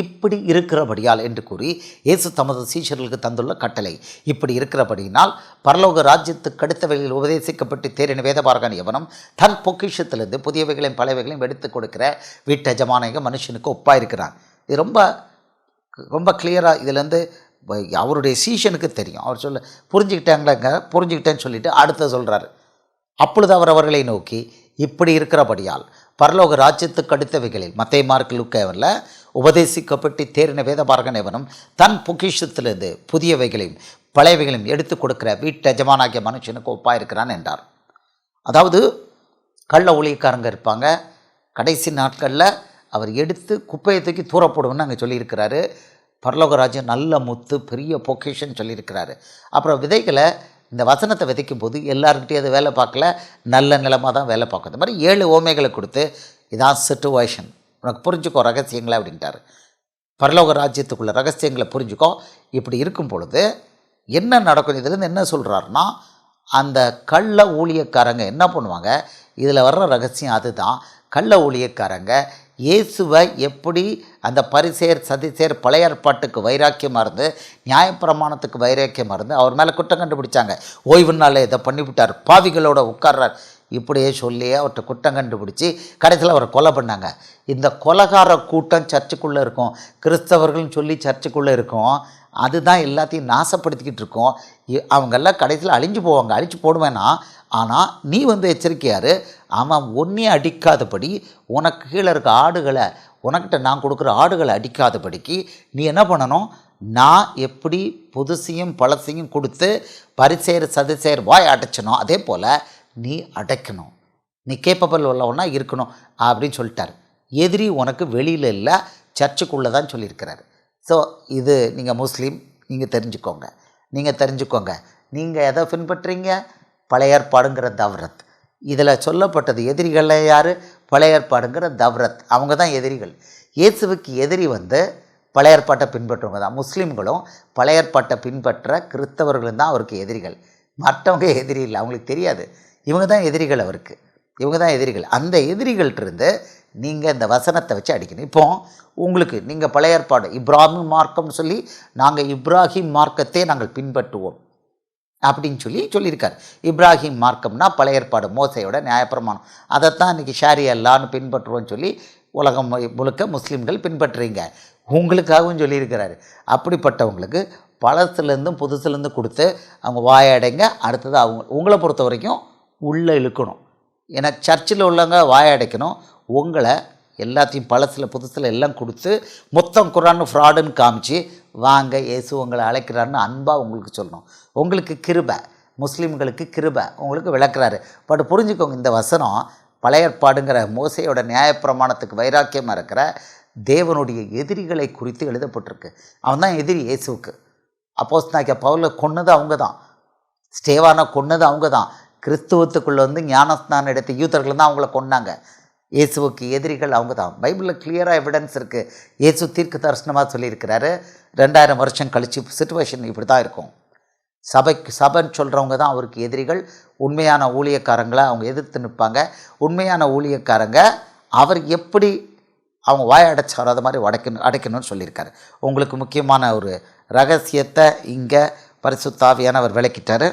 இப்படி இருக்கிறபடியால் என்று கூறி இயேசு தமது சீஷர்களுக்கு தந்துள்ள கட்டளை. இப்படி இருக்கிறபடியினால் பரலோக ராஜ்யத்துக்கு அடுத்தவைகளில் உபதேசிக்கப்பட்டு தேறின வேதபாரகன் எவனும் தன் பொக்கிஷத்திலிருந்து புதியவைகளையும் பழையவைகளையும் எடுத்து கொடுக்கிற வீட்டு வீட்டஜமானக மனுஷனுக்கு ஒப்பாயிருக்கிறான். இது ரொம்ப ரொம்ப கிளியராக இதுலேருந்து அவருடைய சீஷனுக்கு தெரியும். அவர் சொல்ல புரிஞ்சுக்கிட்டாங்களேங்க புரிஞ்சுக்கிட்டேன்னு சொல்லிட்டு அடுத்த சொல்கிறாரு அப்பொழுது அவர் அவர்களை நோக்கி இப்படி இருக்கிறபடியால் பரலோக ராஜ்யத்துக்கு அடுத்தவைகளில் மத்திய மார்க் லுக்கேவரில் உபதேசிக்கப்பட்டு தேறின வேதபாரகன் எவனும் தன் பொக்கிஷத்திலிருந்து புதியவைகளையும் பழையவைகளையும் எடுத்து கொடுக்கிற வீட்டு எஜமானாகிய மனுஷனுக்கு ஒப்பாக இருக்கிறான் என்றார். அதாவது கள்ள ஊழியக்காரங்க இருப்பாங்க. கடைசி நாட்களில் அவர் எடுத்து குப்பையை தூக்கி தூரப்படுவோம்னு அங்கே சொல்லியிருக்கிறாரு. பரலோகராஜன் நல்ல முத்து பெரிய பொக்கேஷன் சொல்லியிருக்கிறாரு. அப்புறம் விதைகளை இந்த வசனத்தை விதைக்கும் போது எல்லாருக்கிட்டையும் அது வேலை பார்க்கல. நல்ல நிலமாக தான் வேலை பார்க்கும் இந்த மாதிரி ஏழு ஓமைகளை கொடுத்து இதான் சிட்டுவேஷன் உனக்கு புரிஞ்சுக்கோ ரகசியங்களை அப்படின்ட்டாரு. பரலோக ராஜ்யத்துக்குள்ள ரகசியங்களை புரிஞ்சுக்கோ. இப்படி இருக்கும் பொழுது என்ன நடக்கும்? இதுலேருந்து என்ன சொல்கிறாருன்னா அந்த கள்ள ஊழியக்காரங்க என்ன பண்ணுவாங்க? இதில் வர்ற ரகசியம் அதுதான். கள்ள ஊழியக்காரங்க இயேசுவை எப்படி அந்த பரிசேர் சதிசேர் பழைய ஏற்பாட்டுக்கு வைராக்கியமாக இருந்து நியாயப்பிரமாணத்துக்கு வைராக்கியமாக இருந்து அவர் மேலே குற்றம் கண்டுபிடிச்சாங்க. ஓய்வு நாளில் இதை பண்ணிவிட்டார். பாவிகளோட உட்கார்றார். இப்படியே சொல்லி அவர்கிட்ட குற்றம் கண்டுபிடிச்சி கடைசியில் அவரை கொலை பண்ணாங்க. இந்த கொலகார கூட்டம் சர்ச்சுக்குள்ளே இருக்கும். கிறிஸ்தவர்கள்னு சொல்லி சர்ச்சுக்குள்ளே இருக்கும். அதுதான் எல்லாத்தையும் நாசப்படுத்திக்கிட்டு இருக்கோம். அவங்கெல்லாம் கடைசியில் அழிஞ்சு போவாங்க. அழிச்சு போடுவேனா? ஆனால் நீ வந்து எச்சரிக்கையாரு. அவன் ஒன்றே அடிக்காதபடி உனக்கு கீழே இருக்க ஆடுகளை உனக்கிட்ட நான் கொடுக்குற ஆடுகளை அடிக்காதபடிக்கு நீ என்ன பண்ணணும்? நான் எப்படி புதுசையும் பழசையும் கொடுத்து பரிசேர் சதுசேர் வாய் அடைச்சனோ அதே போல் நீ அடைக்கணும். நீ கேப்பபிள் உள்ளவனா இருக்கணும் அப்படின்னு சொல்லிட்டார். எதிரி உனக்கு வெளியில் இல்லை சர்ச்சுக்குள்ளே தான் சொல்லியிருக்கிறார். ஸோ இது நீங்கள் முஸ்லீம் நீங்கள் தெரிஞ்சுக்கோங்க. நீங்கள் தெரிஞ்சுக்கோங்க. நீங்கள் எதை பின்பற்றுறீங்க? பழைய ஏற்பாடுங்கிற தவ்ரத். இதில் சொல்லப்பட்டது எதிரிகள யார்? பழைய ஏற்பாடுங்கிற தவ்ரத். அவங்க தான் எதிரிகள். இயேசுவுக்கு எதிரி வந்து பழைய ஏற்பாட்டை பின்பற்றுவங்க தான். முஸ்லீம்களும் பழைய ஏற்பாட்டை பின்பற்ற கிறிஸ்தவர்களும் தான் அவருக்கு எதிரிகள். மற்றவங்க எதிரி இல்லை. அவங்களுக்கு தெரியாது. இவங்க தான் எதிரிகள் அவருக்கு. இவங்க தான் எதிரிகள். அந்த எதிரிகள்ட்டிருந்து நீங்கள் இந்த வசனத்தை வச்சு அடிக்கணும். இப்போ உங்களுக்கு நீங்கள் பழைய ஏற்பாடு இப்ராஹிம் மார்க்கம்னு சொல்லி நாங்கள் இப்ராஹிம் மார்க்கத்தை நாங்கள் பின்பற்றுவோம். அப்படின்னு சொல்லி சொல்லியிருக்கார். இப்ராஹிம் மார்க்கம்னா பழைய ஏற்பாடு மோசையோட நியாயப்பிரமாணம். அதைத்தான் இன்றைக்கி ஷாரி அல்லான்னு பின்பற்றுவோம்னு சொல்லி உலகம் மு- முழுக்க முஸ்லீம்கள் பின்பற்றுறீங்க. உங்களுக்காகவும் சொல்லியிருக்கிறாரு. அப்படிப்பட்டவங்களுக்கு பழசுலேருந்தும் புதுசுலேருந்து கொடுத்து அவங்க வாயடைங்க அடுத்தது அவங்க உங்களை பொறுத்த வரைக்கும் உள்ளே இழுக்கணும். ஏன்னா சர்ச்சில் உள்ளவங்க வாயடைக்கணும் உங்களை எல்லாத்தையும் பழசில் புதுசில் எல்லாம் கொடுத்து மொத்தம் குரான் ஃப்ராடுன்னு காமிச்சு வாங்க இயேசு உங்களை அழைக்கிறான்னு அன்பாக உங்களுக்கு சொல்லணும். உங்களுக்கு கிருபை முஸ்லீம்களுக்கு கிருபை உங்களுக்கு விளக்குறாரு. பட் புரிஞ்சுக்கோங்க இந்த வசனம் பழைய ஏற்பாடுங்கிற மோசையோட நியாயப்பிரமாணத்துக்கு வைராக்கியமாக இருக்கிற தேவனுடைய எதிரிகளை குறித்து எழுதப்பட்டிருக்கு. அவன் தான் எதிரி இயேசுவுக்கு. அப்போஸ் நாய்க்க பவுல கொன்னது அவங்க தான் ஸ்டேவானை கொன்னது அவங்க தான் கிறிஸ்துவத்துக்குள்ளே வந்து ஞானஸ்நானம் எடுத்த யூதர்கள் தான் அவங்கள கொண்டாங்க இயேசுவுக்கு எதிரிகள் அவங்க தான். பைபிளில் கிளியராக எவிடன்ஸ் இருக்குது இயேசு தீர்க்க தரிசனமாக சொல்லியிருக்கிறாரு. ரெண்டாயிரம் வருஷம் கழிச்சு சுச்சுவேஷன் இப்படி தான் இருக்கும். சபைக்கு சபைன்னு சொல்கிறவங்க தான் அவருக்கு எதிரிகள். உண்மையான ஊழியக்காரங்களை அவங்க எதிர்த்து நிற்பாங்க. உண்மையான ஊழியக்காரங்க அவர் எப்படி அவங்க வாய் அடைச்சாரோ அது மாதிரி உடைக்கணும் அடைக்கணும்னு சொல்லியிருக்காரு. உங்களுக்கு முக்கியமான ஒரு ரகசியத்தை இங்கே பரிசுத்தாவியான அவர் விளக்கிட்டார்.